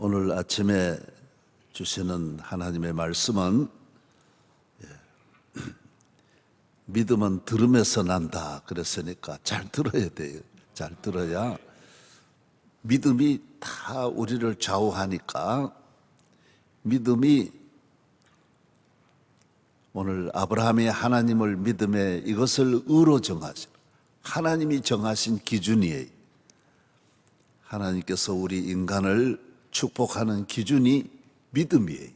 오늘 아침에 주시는 하나님의 말씀은 예, 믿음은 들음에서 난다 그랬으니까 잘 들어야 돼요. 잘 들어야 믿음이 다 우리를 좌우하니까 믿음이 오늘 아브라함이 하나님을 믿음에 이것을 의로 정하신 하나님이 정하신 기준이에요. 하나님께서 우리 인간을 축복하는 기준이 믿음이에요.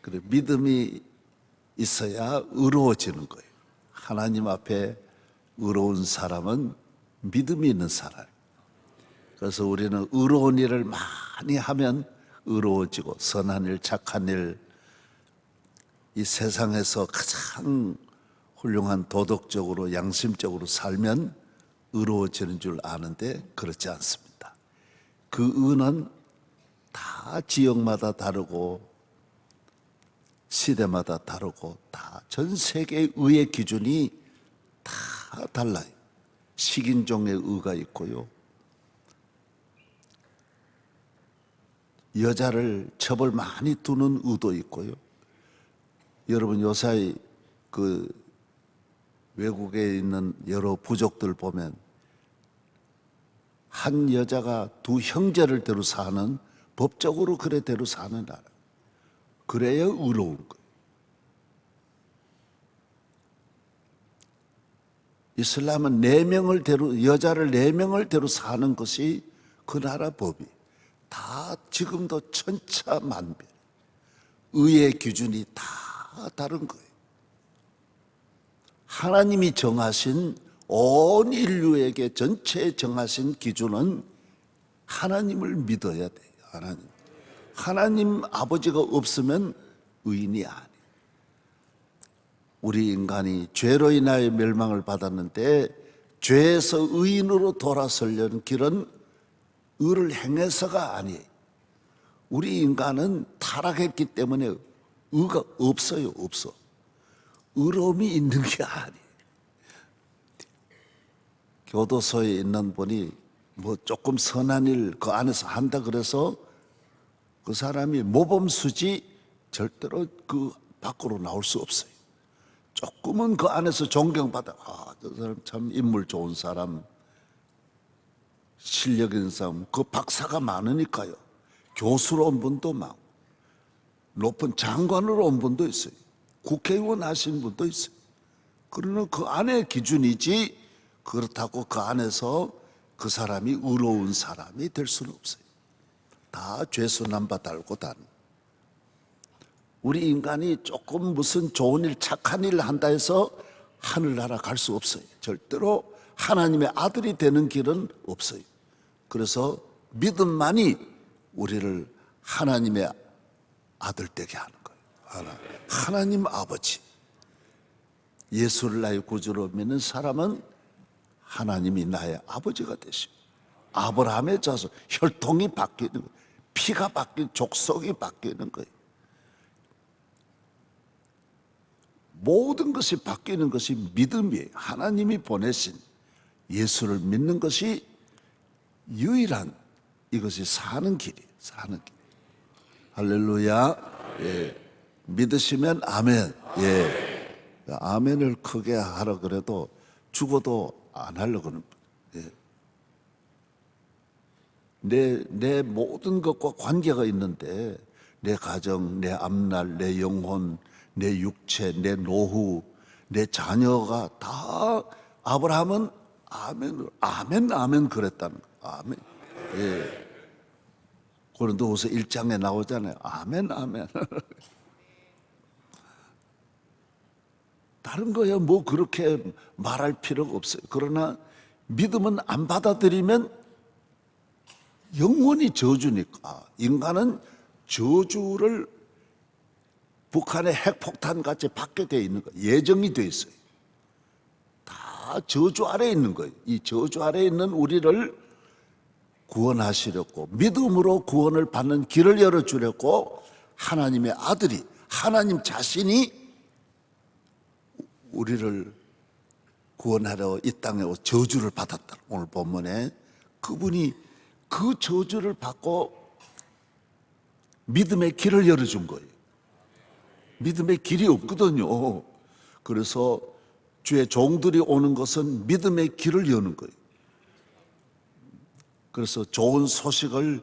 그래 믿음이 있어야 의로워지는 거예요. 하나님 앞에 의로운 사람은 믿음이 있는 사람. 그래서 우리는 의로운 일을 많이 하면 의로워지고 선한 일, 착한 일, 이 세상에서 가장 훌륭한 도덕적으로 양심적으로 살면 의로워지는 줄 아는데 그렇지 않습니다. 그 의는 다 지역마다 다르고 시대마다 다르고 다 전 세계의 의의 기준이 다 달라요. 식인종의 의가 있고요. 여자를 처벌 많이 두는 의도 있고요. 여러분 요사이 그 외국에 있는 여러 부족들 보면 한 여자가 두 형제를 대로 사는 법적으로 그래 대로 사는 나라. 그래야 의로운 거예요. 이슬람은 네 명을 대로 여자를 네 명을 대로 사는 것이 그 나라 법이 다 지금도 천차만별 의의 기준이 다 다른 거예요. 하나님이 정하신 온 인류에게 전체에 정하신 기준은 하나님을 믿어야 돼요. 하나님. 하나님 아버지가 없으면 의인이 아니에요. 우리 인간이 죄로 인하여 멸망을 받았는데 죄에서 의인으로 돌아서려는 길은 의를 행해서가 아니에요. 우리 인간은 타락했기 때문에 의가 없어요, 없어. 의로움이 있는 게 아니에요. 교도소에 있는 분이 뭐 조금 선한 일 그 안에서 한다 그래서 그 사람이 모범수지 절대로 그 밖으로 나올 수 없어요. 조금은 그 안에서 존경받아. 아, 저 사람 참 인물 좋은 사람, 실력 있는 사람, 그 박사가 많으니까요. 교수로 온 분도 많고, 높은 장관으로 온 분도 있어요. 국회의원 하신 분도 있어요. 그러나 그 안에 기준이지 그렇다고 그 안에서 그 사람이 의로운 사람이 될 수는 없어요. 다 죄수 남바 달고 다는. 우리 인간이 조금 무슨 좋은 일, 착한 일을 한다 해서 하늘나라 갈 수 없어요. 절대로 하나님의 아들이 되는 길은 없어요. 그래서 믿음만이 우리를 하나님의 아들 되게 하는 거예요. 하나. 하나님 아버지. 예수를 나의 구주로 믿는 사람은 하나님이 나의 아버지가 되시고 아브라함의 자손 혈통이 바뀌는 거예요. 피가 바뀌는 족속이 바뀌는 거예요. 모든 것이 바뀌는 것이 믿음이에요. 하나님이 보내신 예수를 믿는 것이 유일한 이것이 사는 길이에요. 사는 길. 할렐루야. 예. 믿으시면 아멘. 예. 아멘을 크게 하라 그래도 죽어도 안 하려고는. 예. 내, 내 모든 것과 관계가 있는데 내 가정, 내 앞날, 내 영혼, 내 육체, 내 노후, 내 자녀가 다 아브라함은 아멘, 아멘, 아멘 그랬다는 거. 아멘. 예. 고린도후서 1장에 나오잖아요. 아멘, 아멘. 다른 거야 뭐 그렇게 말할 필요가 없어요. 그러나 믿음은 안 받아들이면 영원히 저주니까 인간은 저주를 북한의 핵폭탄 같이 받게 돼 있는 거 예정이 돼 있어요. 다 저주 아래 있는 거예요. 이 저주 아래 있는 우리를 구원하시려고 믿음으로 구원을 받는 길을 열어 주려고 하나님의 아들이 하나님 자신이 우리를 구원하러 이 땅에 저주를 받았다. 오늘 본문에 그분이 그 저주를 받고 믿음의 길을 열어준 거예요. 믿음의 길이 없거든요. 그래서 주의 종들이 오는 것은 믿음의 길을 여는 거예요. 그래서 좋은 소식을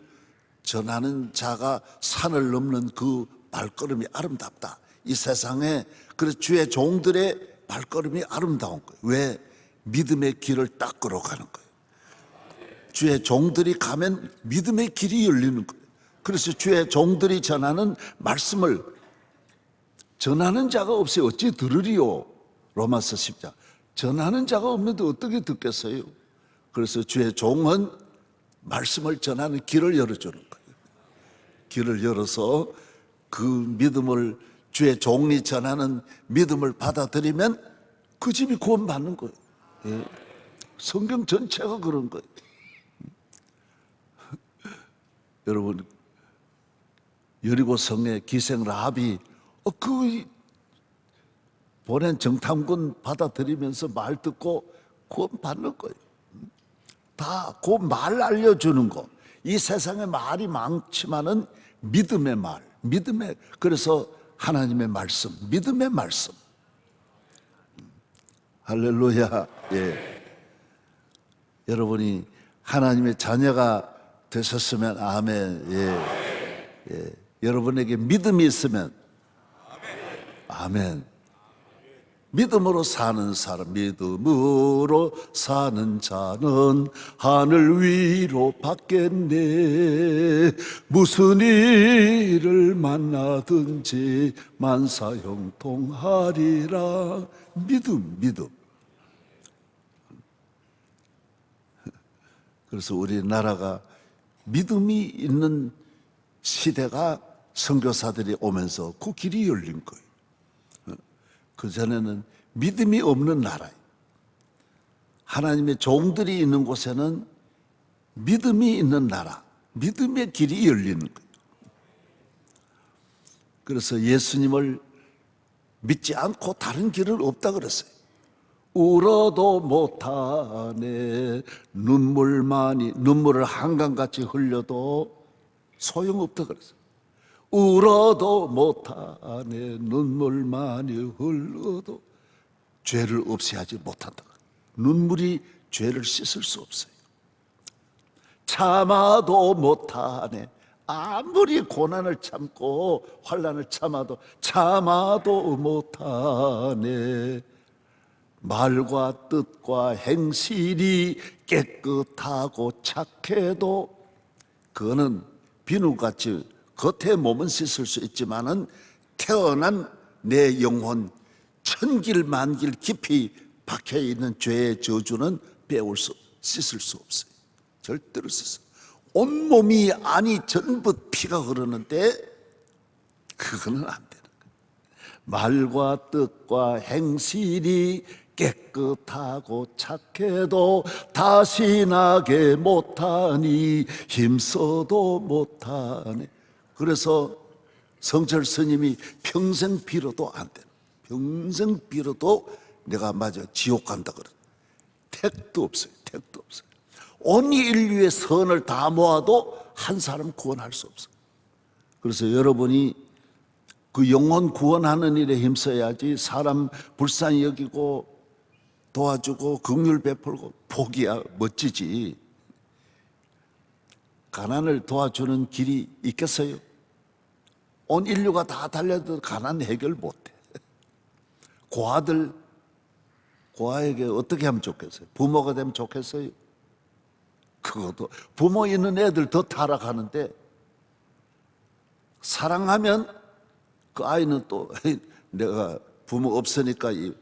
전하는 자가 산을 넘는 그 발걸음이 아름답다. 이 세상에 그래서 주의 종들의 발걸음이 아름다운 거예요. 왜? 믿음의 길을 닦으러 가는 거예요. 주의 종들이 가면 믿음의 길이 열리는 거예요. 그래서 주의 종들이 전하는 말씀을 전하는 자가 없이 어찌 들으리요? 로마서 10장. 전하는 자가 없는데 어떻게 듣겠어요? 그래서 주의 종은 말씀을 전하는 길을 열어주는 거예요. 길을 열어서 그 믿음을 주의 종이 전하는 믿음을 받아들이면 그 집이 구원받는 거예요. 예. 성경 전체가 그런 거예요. 여러분 여리고 성의 기생 라합이 어, 그 보낸 정탐꾼 받아들이면서 말 듣고 구원 받는 거예요. 다 그 말 알려주는 거. 이 세상에 말이 많지만은 믿음의 말, 믿음의 그래서 하나님의 말씀, 믿음의 말씀. 할렐루야. 예. 여러분이 하나님의 자녀가 되셨으면 아멘. 예. 예. 여러분에게 믿음이 있으면 아멘. 믿음으로 사는 사람, 믿음으로 사는 자는 하늘 위로 받겠네. 무슨 일을 만나든지 만사 형통하리라. 믿음, 믿음. 그래서 우리나라가 믿음이 있는 시대가 선교사들이 오면서 그 길이 열린 거예요. 그 전에는 믿음이 없는 나라예요. 하나님의 종들이 있는 곳에는 믿음이 있는 나라, 믿음의 길이 열리는 거예요. 그래서 예수님을 믿지 않고 다른 길은 없다 그랬어요. 울어도 못하네 눈물만이 눈물을 한강같이 흘려도 소용없다 그랬어요. 울어도 못하네 눈물만이 흘러도 죄를 없애하지 못한다. 눈물이 죄를 씻을 수 없어요. 참아도 못하네. 아무리 고난을 참고 환란을 참아도 참아도 못하네. 말과 뜻과 행실이 깨끗하고 착해도 그거는 비누같이 겉에 몸은 씻을 수 있지만은 태어난 내 영혼 천길 만길 깊이 박혀 있는 죄의 저주는 빼올 수 씻을 수 없어요. 절대로 씻어. 온 몸이 아니 전부 피가 흐르는데 그거는 안 되는 거예요. 말과 뜻과 행실이 깨끗하고 착해도 다시 나게 못하니 힘써도 못하네. 그래서 성철 스님이 평생 빌어도 안 되는 평생 빌어도 내가 맞아 지옥 간다 그래. 택도 없어요 택도 없어요. 온 인류의 선을 다 모아도 한 사람 구원할 수 없어요 그래서 여러분이 그 영혼 구원하는 일에 힘써야지 사람 불쌍히 여기고 도와주고 긍휼 베풀고 복이야 멋지지 가난을 도와주는 길이 있겠어요? 온 인류가 다 달려도 가난 해결 못해. 고아들, 고아에게 어떻게 하면 좋겠어요? 부모가 되면 좋겠어요? 그것도 부모 있는 애들 더 타락하는데 사랑하면 그 아이는 또 내가 부모 없으니까 이,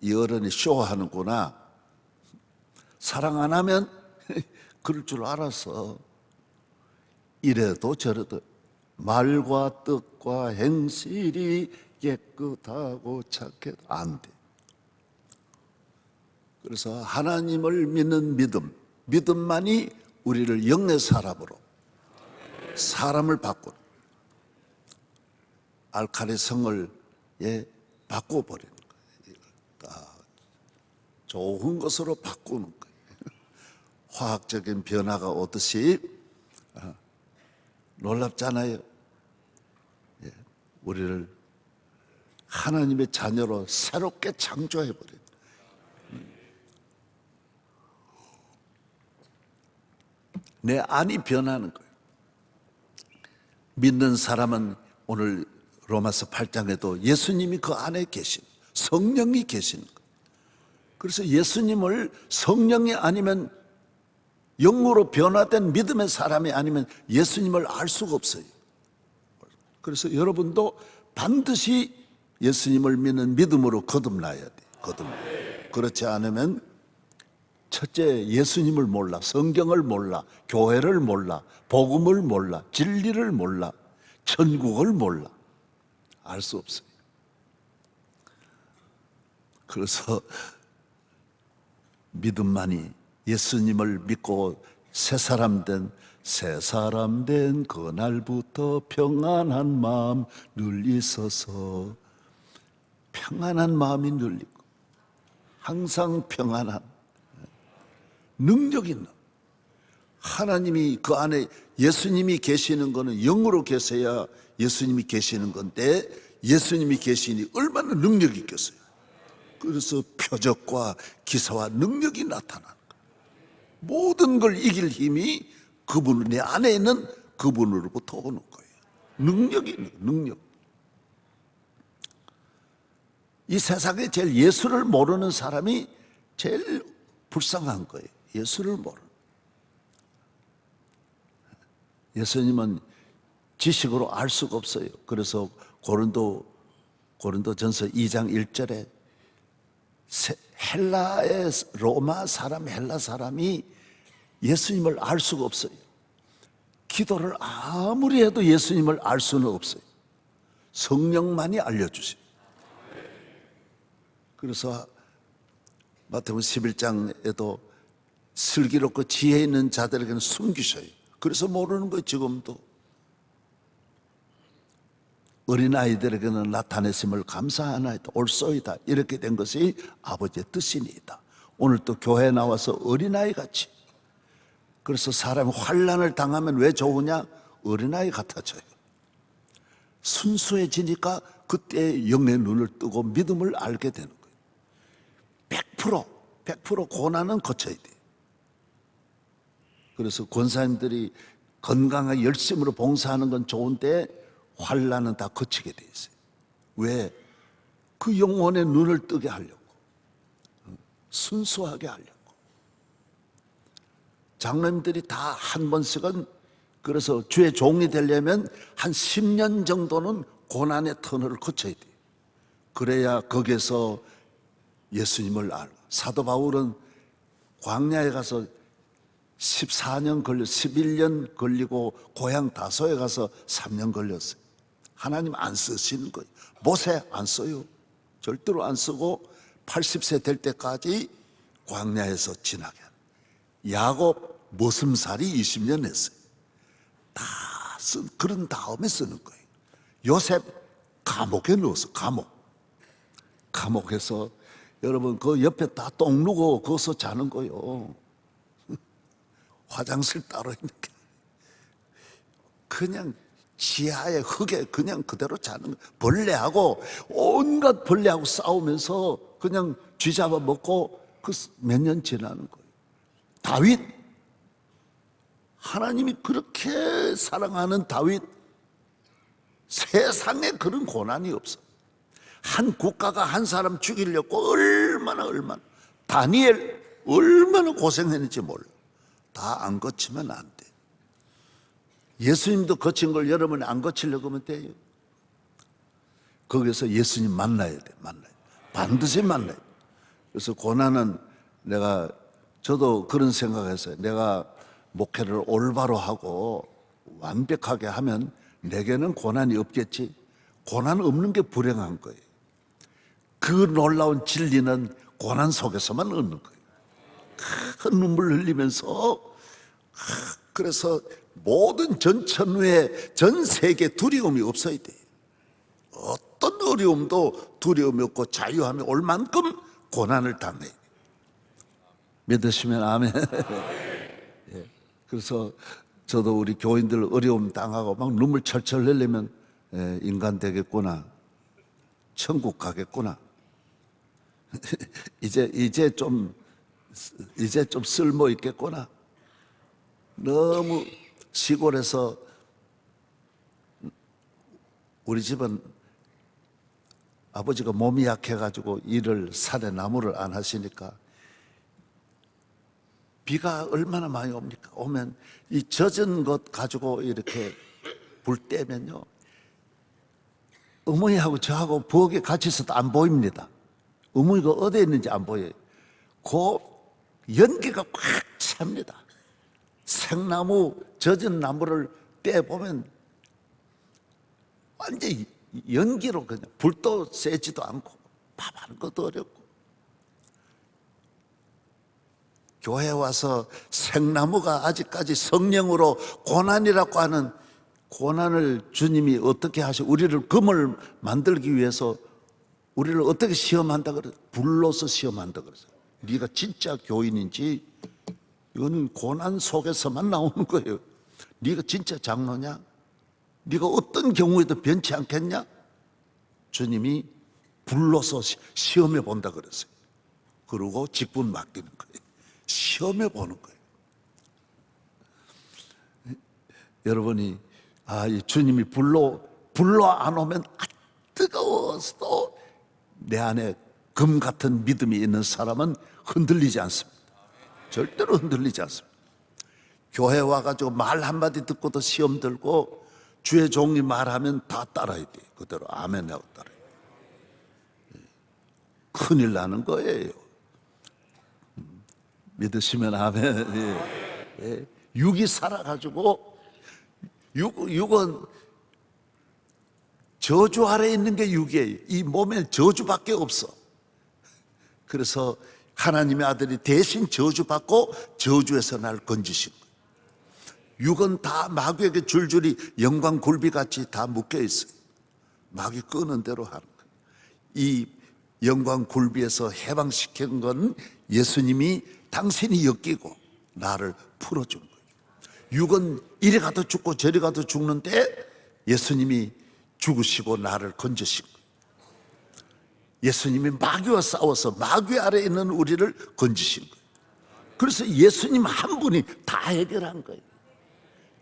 이 어른이 쇼하는구나. 사랑 안 하면 그럴 줄 알았어. 이래도 저래도 말과 뜻과 행실이 깨끗하고 착해 안 돼. 그래서 하나님을 믿는 믿음, 믿음만이 우리를 영의 사람으로 사람을 바꾸는 알카리 성을 예, 바꿔 버리는 거예요. 다 좋은 것으로 바꾸는 거예요. 화학적인 변화가 오듯이 어, 놀랍잖아요. 우리를 하나님의 자녀로 새롭게 창조해 버린. 내 안이 변하는 거예요. 믿는 사람은 오늘 로마서 8장에도 예수님이 그 안에 계신 성령이 계시는 거예요. 그래서 예수님을 성령이 아니면 영으로 변화된 믿음의 사람이 아니면 예수님을 알 수가 없어요. 그래서 여러분도 반드시 예수님을 믿는 믿음으로 거듭나야 돼. 거듭. 그렇지 않으면 첫째 예수님을 몰라, 성경을 몰라, 교회를 몰라, 복음을 몰라, 진리를 몰라, 천국을 몰라. 알 수 없어요. 그래서 믿음만이 예수님을 믿고 새 사람 된 새 사람 된 그날부터 평안한 마음 늘 있어서 평안한 마음이 늘 있고 항상 평안한 능력 있는 하나님이 그 안에 예수님이 계시는 거는 영으로 계셔야 예수님이 계시는 건데 예수님이 계시니 얼마나 능력이 있겠어요. 그래서 표적과 기사와 능력이 나타나는 거예요. 모든 걸 이길 힘이 그분 내 안에 있는 그분으로부터 오는 거예요. 능력이 있는 거예요, 능력. 이 세상에 제일 예수를 모르는 사람이 제일 불쌍한 거예요. 예수를 모르는. 예수님은 지식으로 알 수가 없어요. 그래서 고린도 고린도 전서 2장 1절에 헬라의 로마 사람 헬라 사람이 예수님을 알 수가 없어요. 기도를 아무리 해도 예수님을 알 수는 없어요. 성령만이 알려주세요. 그래서 마태복음 11장에도 슬기롭고 지혜 있는 자들에게는 숨기셔요. 그래서 모르는 거예요, 지금도. 어린아이들에게는 나타냈음을 감사하나이다. 옳소이다. 이렇게 된 것이 아버지의 뜻이니이다. 오늘 또 교회에 나와서 어린아이 같이. 그래서 사람이 환란을 당하면 왜 좋으냐? 어린아이 같아져요. 순수해지니까 그때 영의 눈을 뜨고 믿음을 알게 되는 거예요. 100% 100% 고난은 거쳐야 돼. 그래서 권사님들이 건강하게 열심으로 봉사하는 건 좋은데 환란은 다 거치게 돼 있어요. 왜? 그 영혼의 눈을 뜨게 하려고. 순수하게 하려고. 장로님들이 다 한 번씩은 그래서 주의 종이 되려면 한 10년 정도는 고난의 터널을 거쳐야 돼요. 그래야 거기에서 예수님을 알고. 사도 바울은 광야에 가서 14년 걸려 11년 걸리고 고향 다소에 가서 3년 걸렸어요. 하나님 안 쓰시는 거예요. 모세 안 써요. 절대로 안 쓰고 80세 될 때까지 광야에서 지나게. 야곱 모슴살이 20년 했어요. 다 쓴, 그런 다음에 쓰는 거예요. 요셉 감옥에 넣었어, 감옥. 감옥에서 여러분 그 옆에 다 똥 누고 거기서 자는 거요. 화장실 따로 있는 게 그냥 지하에 흙에 그냥 그대로 자는 거. 벌레하고 온갖 벌레하고 싸우면서 그냥 쥐잡아 먹고 그 몇 년 지나는 거예요. 다윗 하나님이 그렇게 사랑하는 다윗 세상에 그런 고난이 없어. 한 국가가 한 사람 죽이려고 얼마나 얼마나 다니엘 얼마나 고생했는지 몰라. 다 안 거치면 안 돼. 예수님도 거친 걸 여러분이 안 거치려고 하면 돼요. 거기서 예수님 만나야 돼, 만나야 돼. 반드시 만나야 돼. 그래서 고난은 내가, 저도 그런 생각했어요. 내가 목회를 올바로 하고 완벽하게 하면 내게는 고난이 없겠지. 고난 없는 게 불행한 거예요. 그 놀라운 진리는 고난 속에서만 얻는 거예요. 큰 눈물 흘리면서 그래서 모든 전 천후에 전 세계 두려움이 없어야 돼. 어떤 어려움도 두려움이 없고 자유함이 올 만큼 고난을 당해. 믿으시면 아멘. 예. 그래서 저도 우리 교인들 어려움 당하고 막 눈물 철철 흘리면 에, 인간 되겠구나. 천국 가겠구나. 이제 이제 좀 이제 좀 쓸모 있겠구나. 너무 시골에서 우리 집은 아버지가 몸이 약해가지고 일을 산에 나무를 안 하시니까 비가 얼마나 많이 옵니까? 오면 이 젖은 것 가지고 이렇게 불 떼면요. 어머니하고 저하고 부엌에 같이 있어도 안 보입니다. 어머니가 어디에 있는지 안 보여요. 그 연기가 꽉 찹니다. 생나무, 젖은 나무를 떼보면 완전 연기로 그냥 불도 세지도 않고 밥하는 것도 어렵고. 교회 와서 생나무가 아직까지 성령으로 고난이라고 하는 고난을 주님이 어떻게 하시 우리를 금을 만들기 위해서 우리를 어떻게 시험한다 그래 불로서 시험한다 그래서 네가 진짜 교인인지 이거는 고난 속에서만 나오는 거예요. 네가 진짜 장로냐? 네가 어떤 경우에도 변치 않겠냐? 주님이 불로서 시- 시험해 본다 그랬어요. 그리고 직분 맡기는 거예요. 시험해 보는 거예요. 여러분이 아, 이 주님이 불로 불로 안 오면 아, 뜨거워서도 내 안에 금 같은 믿음이 있는 사람은 흔들리지 않습니다. 절대로 흔들리지 않습니다. 교회 와가지고 말 한마디 듣고도 시험 들고 주의 종이 말하면 다 따라야 돼. 그대로 아멘 하고 따라야 돼. 큰일 나는 거예요. 음, 믿으시면 아멘. 예. 예. 육이 살아가지고 육, 육은 저주 아래 있는 게 육이에요. 이 몸에 저주밖에 없어. 그래서 하나님의 아들이 대신 저주받고 저주에서 날 건지신 거예요. 육은 다 마귀에게 줄줄이 영광 굴비같이 다 묶여 있어요. 마귀 끄는 대로 하는 거예요. 이 영광 굴비에서 해방시킨 건 예수님이 당신이 엮이고 나를 풀어준 거예요. 육은 이리 가도 죽고 저리 가도 죽는데 예수님이 죽으시고 나를 건지신 거예요. 예수님이 마귀와 싸워서 마귀 아래 있는 우리를 건지신 거예요. 그래서 예수님 한 분이 다 해결한 거예요.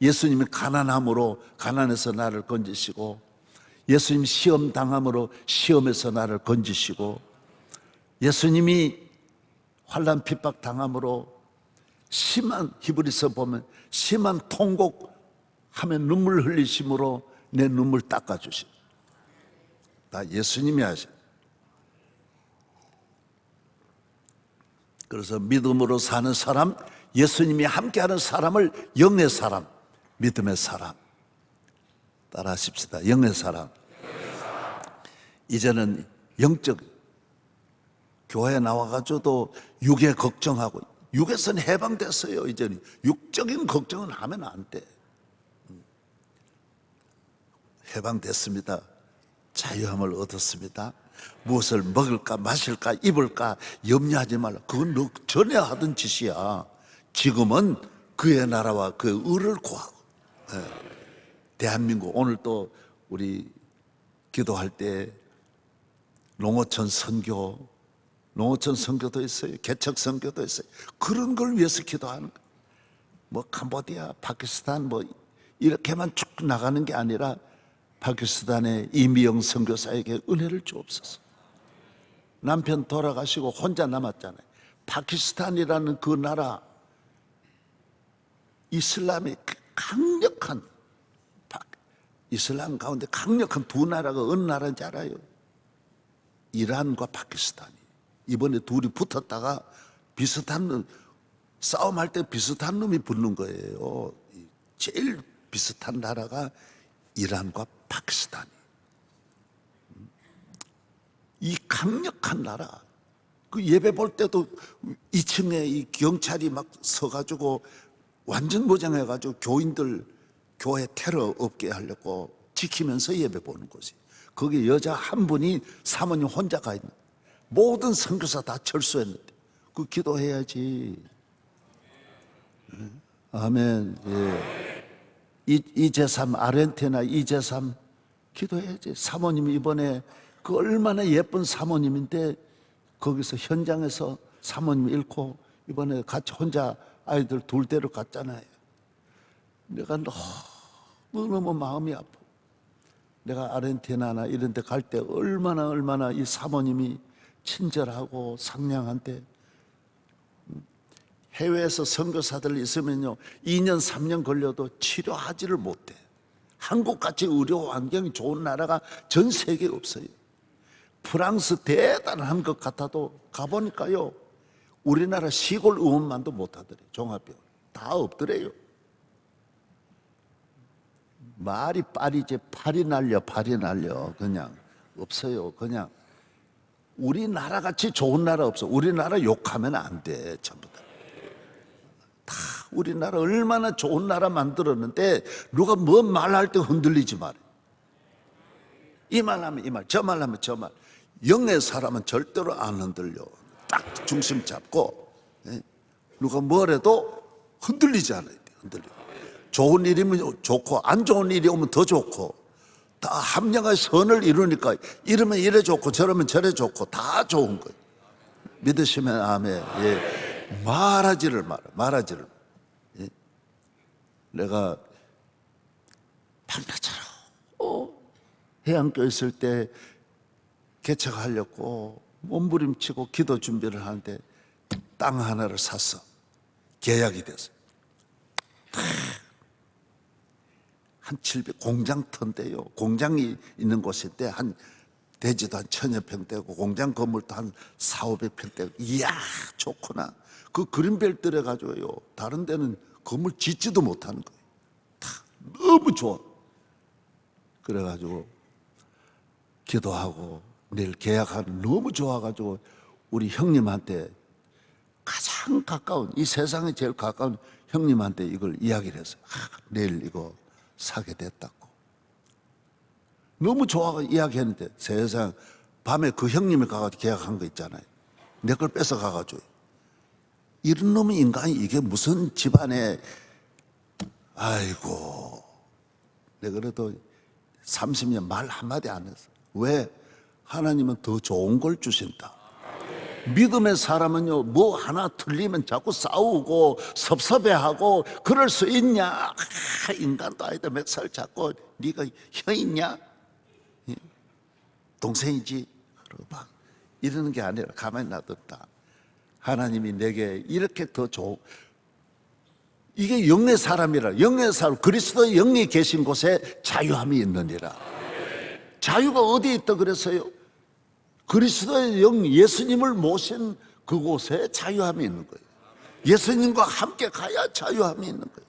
예수님이 가난함으로 가난해서 나를 건지시고 예수님 시험 당함으로 시험에서 나를 건지시고 예수님이 환란 핍박 당함으로 심한 히브리서 보면 심한 통곡 하면 눈물 흘리심으로 내 눈물 닦아 주신 다 예수님이 하신 그래서 믿음으로 사는 사람 예수님이 함께하는 사람을 영의 사람 믿음의 사람 따라 하십시다 영의 사람 이제는 영적 교회 나와가지고도 육에 걱정하고 육에서는 해방됐어요. 이제는 육적인 걱정은 하면 안 돼. 음. 해방됐습니다. 자유함을 얻었습니다. 무엇을 먹을까, 마실까, 입을까 염려하지 말라. 그건 너 전에 하던 짓이야. 지금은 그의 나라와 그의 의를 구하고. 예. 대한민국 오늘 또 우리 기도할 때 농어촌 선교 농어촌 선교도 있어요. 개척 선교도 있어요. 그런 걸 위해서 기도하는 거예요. 뭐 캄보디아, 파키스탄 뭐 이렇게만 쭉 나가는 게 아니라 파키스탄의 이미영 선교사에게 은혜를 주옵소서. 남편 돌아가시고 혼자 남았잖아요. 파키스탄이라는 그 나라 이슬람의 그 강력한 파- 이슬람 가운데 강력한 두 나라가 어느 나라인지 알아요? 이란과 파키스탄이 이번에 둘이 붙었다가 비슷한 놈, 싸움할 때 비슷한 놈이 붙는 거예요. 이 제일 비슷한 나라가 이란과 파키스탄이. 음. 이 강력한 나라. 그 예배 볼 때도 2층에 이 경찰이 막 서가지고 완전 무장해가지고 교인들 교회 테러 없게 하려고 지키면서 예배 보는 곳이. 거기 여자 한 분이 사모님 혼자 가 있는. 모든 선교사 다 철수했는데 그 기도해야지. 응? 아멘. 예. 이, 이제삼 아르헨티나 이제삼 기도해야지. 사모님이 이번에 그 얼마나 예쁜 사모님인데 거기서 현장에서 사모님 잃고 이번에 같이 혼자 아이들 둘 데려 갔잖아요. 내가 너무너무 마음이 아파. 내가 아르헨티나나 이런 데 갈 때 얼마나 얼마나 이 사모님이 친절하고 상냥한데 해외에서 선교사들 있으면요 2년 3년 걸려도 치료하지를 못해 한국같이 의료 환경이 좋은 나라가 전 세계에 없어요 프랑스 대단한 것 같아도 가보니까요 우리나라 시골 의원만도 못하더래 종합병원. 다 없더래요. 말이 빨이지 팔이 날려 팔이 날려. 그냥 없어요. 그냥 우리나라 같이 좋은 나라 없어. 우리나라 욕하면 안 돼 전부 다. 다 우리나라 얼마나 좋은 나라 만들었는데 누가 뭐 말할 때 흔들리지 말아 이 말하면 이 말, 저 말하면 저 말. 영의 사람은 절대로 안 흔들려. 딱 중심 잡고 예? 누가 뭐래도 흔들리지 않아야 돼. 흔들려. 좋은 일이면 좋고 안 좋은 일이 오면 더 좋고 다 합량의 선을 이루니까 이러면 이래 좋고 저러면 저래 좋고 다 좋은 거예요. 믿으시면 아멘. 예. 말하지를 마라. 말하지를. 예. 내가 방패처럼 어, 해안교 있을 때 개척하려고 몸부림치고 기도 준비를 하는데 땅 하나를 샀어. 계약이 됐어. 한 700, 공장 턴데요. 공장이 있는 곳인데 한 대지도 한 천여 평대고 공장 건물도 한 4, 500평대고 이야 좋구나. 그 그린벨트래 가지고요. 다른 데는 건물 짓지도 못하는 거예요. 다 너무 좋아. 그래가지고 기도하고 내일 계약하는 너무 좋아가지고 우리 형님한테 가장 가까운 이 세상에 제일 가까운 형님한테 이걸 이야기를 했어요. 아, 내일 이거 사게 됐다고. 너무 좋아가 이야기했는데 세상 밤에 그 형님이 가가지고 계약한 거 있잖아요. 내 걸 뺏어 가가지고 이런 놈의 인간이 이게 무슨 집안에 아이고 내가 그래도 30년 말 한마디 안 했어. 왜? 하나님은 더 좋은 걸 주신다. 믿음의 사람은요, 뭐 하나 틀리면 자꾸 싸우고 섭섭해하고 그럴 수 있냐? 아, 인간도 아니다. 몇 살 자꾸 네가 혀 있냐? 예? 동생이지? 그러고 막 이러는 게 아니라 가만히 놔뒀다. 하나님이 내게 이렇게 더 좋은 이게 영의 사람이라 영의 사람 그리스도의 영이 계신 곳에 자유함이 있느니라 자유가 어디 있다 그랬어요? 그리스도의 영 예수님을 모신 그곳에 자유함이 있는 거예요. 예수님과 함께 가야 자유함이 있는 거예요